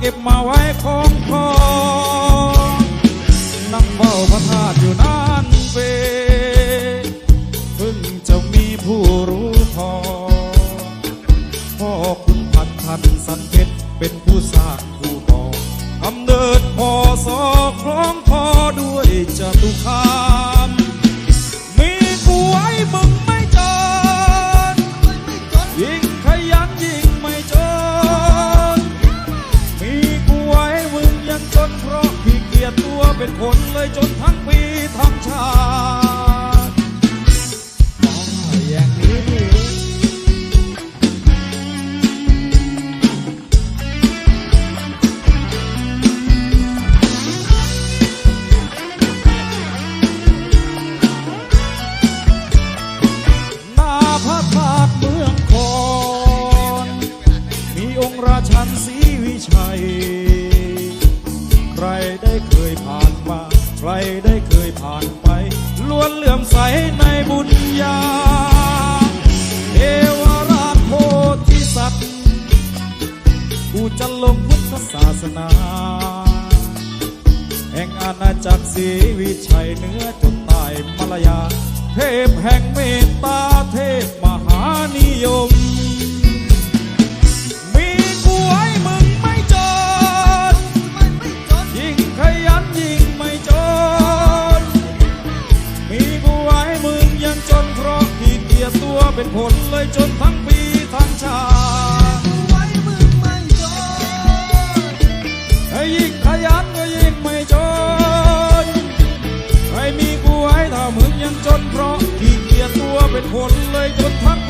เก็บมาไว้ของคอ เป็นคนเลยจนทั้งปีทั้งชาติมองอย่างนี้นาพระธาตุเมืองคอนมีองค์ราชันศรีวิชัย ใครได้เคยผ่าน ใครได้เคยผ่านไป ล้วนเหลื่อมใสในบุญญาเทวราชโพธิสัตว์ผู้จะลงพุทธศาสนา แห่งอาณาจักรศรีวิชัยเหนือจนใต้มลายา เทพแห่งเมตตาเทพมหานิยม ทั้งปีทั้งชาติให้ยิ่งขยันก็ยิ่งไม่จนใครมีกูไว้ถ้ามึงยังจนเพราะขี้เกียจตัวเป็นคนเลยจนทั้ง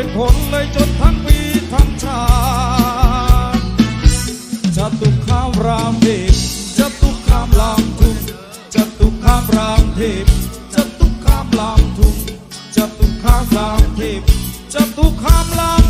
เป็นผลเลยจนทั้งปีทั้งชาติจะตุกข้ามรามเทพจะตุกข้ามลามทุ่งจตุคามรามเทพจะตุกข้ามลามทุ่งจตุคามรามเทพจะตุกข้ามลาม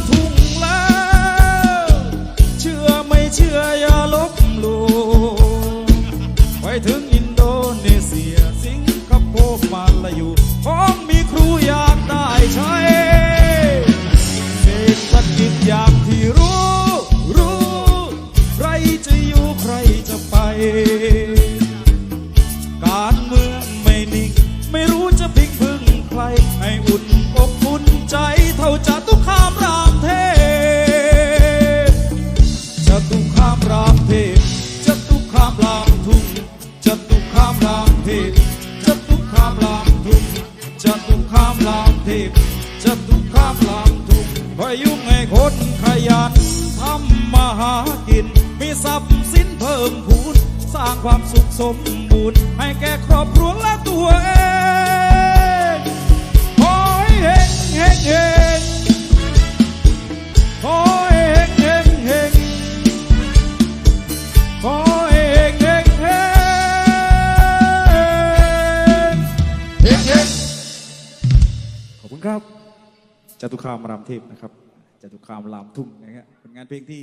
ามรามเทพจตุคามลามทุกพยุงให้คนขยันทำมาหากิน มีทรัพย์สินเพิ่มพูน สร้างความสุขสมบูรณ์ ให้แก่ครอบครัวและตัวเองขอให้เฮงเฮงเฮง จตุคามรามเทพนะครับจตุคามรามทุ่งนะครับเป็นงานเพลงที่